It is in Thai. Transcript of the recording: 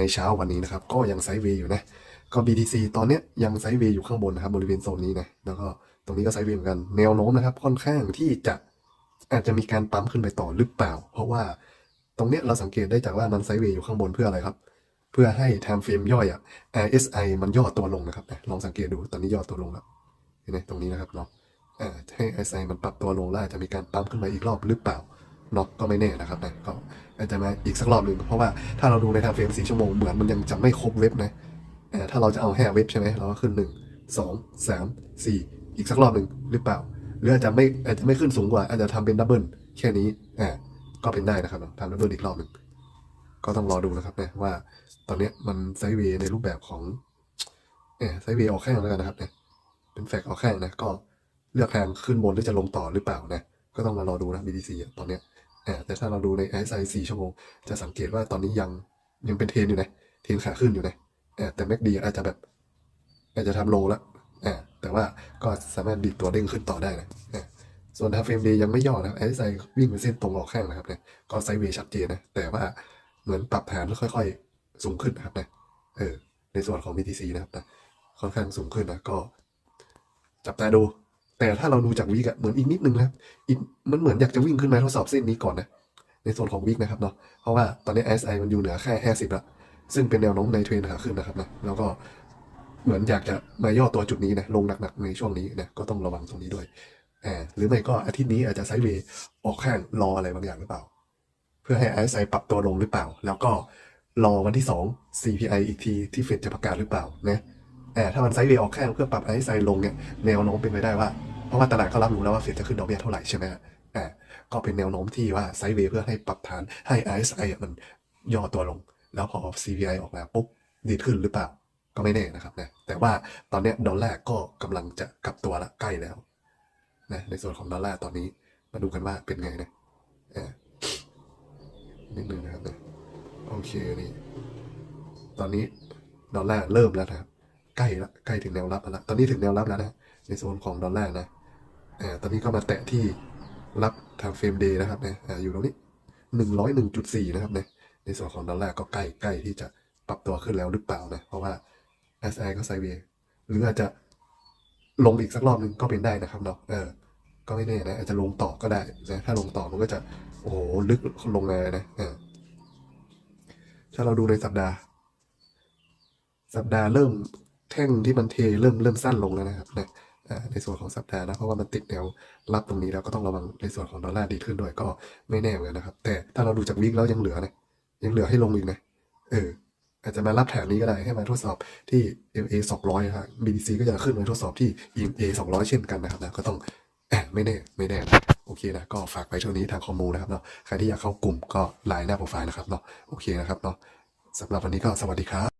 ในเช้าวันนี้นะครับ ก็ยังไซด์เวย์อยู่นะ ก็ BTC ตอนเนี้ยยังไซด์เวย์อยู่ข้างบนนะครับบริเวณโซนนี้นะ แล้วก็ตรงนี้ก็ไซด์เวย์เหมือนกัน แนวโน้มนะครับ ค่อนข้างที่จะอาจจะมีการปั๊มขึ้นไปต่อหรือเปล่า เพราะว่าตรงเนี้ยเราสังเกตได้จากว่ามันไซด์เวย์อยู่ข้างบนเพื่ออะไรครับ เพื่อให้ time frame ย่อยอะ RSI มันย่อตัวลงนะครับ ลองสังเกตดูตอนนี้ย่อตัวลงแล้วเห็นไหมตรงนี้นะครับเนาะให้ RSI มันปรับตัวลงแล้วอาจจะมีการปั๊มขึ้นมาอีกรอบหรือเปล่า นาะก็ไม่แน่นะครับนะก็อาจจะมาอีกสักรอบหนึ่งเพราะว่าถ้าเราดูใน time frame 4ชั่วโมงเหมือนมันยังจะไม่ครบเว็บนะอ่าถ้าเราจะเอาแค่เว็บใช่ไหมเราก็ขึ้นหนึ่งสองสามสี่อีกสักรอบหนึ่งหรือเปล่า หรืออาจจะไม่อาจจะไม่ขึ้นสูงกว่า อาจจะทำเป็นดับเบิลแค่นี้อ่าก็เป็นได้นะครับทำดับเบิลอีกรอบหนึ่งก็ต้องรอดูนะครับนะว่า ตอนนี้มันไซด์เวย์ในรูปแบบของเออไซด์เวย์ออกข้างแล้วกันนะครับเนี่ยเป็นแฟกออกข้างนะก็เลือกทางขึ้นบนหรือจะลงต่อหรือเปล่านะก็ต้องมารอดูนะ BTC ตอนเนี้ย แต่ถ้าเราดูใน RSI 4ชั่วโมง จะสังเกตว่าตอนนี้ยังยังเป็นเทนอยู่นะ เทนขาขึ้นอยู่นะแต่ MACD อาจจะแบบ อาจจะทำโลแล้วแต่ว่าก็สามารถดิดตัวเด้งขึ้นต่อได้นะส่วนทาเฟรมเดย์ยังไม่ย่อนะ RSI วิ่งเป็นเส้นตรงออกข้างนะครับเนี่ยก็ไซด์เวย์ชัดเจนนะ แต่ว่าเหมือนปรับฐานแล้วค่อย ๆ สูงขึ้นนะครับนะเออในส่วนของ BTC นะครับนะค่อนข้างสูงขึ้นนะก็ จับตาดู แต่ถ้าเราดูจากวิกอะเหมือนอีกนิดนึงนะครับอีกมันเหมือนอยากจะวิ่งขึ้นมาทดสอบเส้นนี้ก่อนนะในส่วนของวิกนะครับเนาะเพราะว่าตอนนี้ RSI มันอยู่เหนือแค่50ละซึ่งเป็นแนวโน้มในเทรนขาขึ้นนะครับนะแล้วก็เหมือนอยากจะมาย่อตัวจุดนี้นะลงหนักๆในช่วงนี้นะก็ต้องระวังตรงนี้ด้วยอ่าหรือไม่ก็อาทิตย์นี้อาจจะไซด์เวย์ออกข้างรออะไรบางอย่างหรือเปล่า เพื่อให้ RSI ปรับตัวลงหรือเปล่า แล้วก็รอวันที่ 2 CPI อีกทีที่เฟดจะประกาศหรือเปล่านะอ่าถ้ามันไซด์เวย์ออกข้างเพื่อปรับ RSI ลงเนี่ยแนวโน้มเป็นไปได้ว่า เพราะว่าตลาดก็รับรู้แล้วว่าเฟดจะขึ้นดอกเบี้ยเท่าไหร่ใช่ไหมอ่าก็เป็นแนวโน้มที่ว่าไซด์เวย์เพื่อให้ปรับฐานให้ RSI อะมันย่อตัวลง แล้วพอ CPI ออกมาปุ๊บดีขึ้นหรือเปล่าก็ไม่แน่นะครับนะแต่ว่าตอนนี้ดอลลาร์ก็กำลังจะกลับตัวละใกล้แล้วนะในส่วนของดอลลาร์ตอนนี้มาดูกันว่าเป็นไงนะอ่านิดนึงนะครับนะโอเคนี่ตอนนี้ดอลลาร์เริ่มแล้วนะครับใกล้ละใกล้ถึงแนวรับแล้ว ตอนนี้ถึงแนวรับแล้วนะในโซนของดอลลาร์นะ อ่าตอนนี้ก็มาแตะที่รับทางเฟรมเดย์นะครับนะอ่าอยู่ตรงนี้หนึ่งร้อยหนึ่งจุดสี่นะครับนะในส่วนของดอลลาร์ก็ใกล้ใกล้ที่จะปรับตัวขึ้นแล้วหรือเปล่านะ เพราะว่า SI ก็ไซเวย์หรืออาจจะลงอีกสักรอบนึงก็เป็นได้นะครับเนาะเออ ก็ไม่แน่นะ อาจจะลงต่อก็ได้นะถ้าลงต่อมันก็จะ โอ้โห ลึกลงมานะเออถ้าเราดูในสัปดาห์ สัปดาห์เริ่มแท่งที่มันเทเริ่มเริ่มสั้นลงแล้วนะครับนะ ในส่วนของสัปดาห์นะเพราะว่ามันติดแนวรับตรงนี้แล้วก็ต้องระวังในส่วนของดอลลาร์ดีขึ้นด้วยก็ไม่แน่เหมือนกันนะครับ แต่ถ้าเราดูจากวิกแล้วยังเหลือนะยังเหลือให้ลงอีกนะเอออาจจะมารับแถบนี้ก็ได้ให้มาทดสอบที่ MA 200ครับ BTC ก็จะขึ้นมาทดสอบที่ EMA 200 เช่นกันนะครับนะก็ต้องแอบไม่แน่ไม่แน่นะโอเคนะก็ฝากไว้เท่านี้ทางข้อมูลนะครับเนาะใครที่อยากเข้ากลุ่มก็ไลน์หน้าโปรไฟล์นะครับเนาะโอเคนะครับเนาะสำหรับวันนี้ก็สวัสดีครับ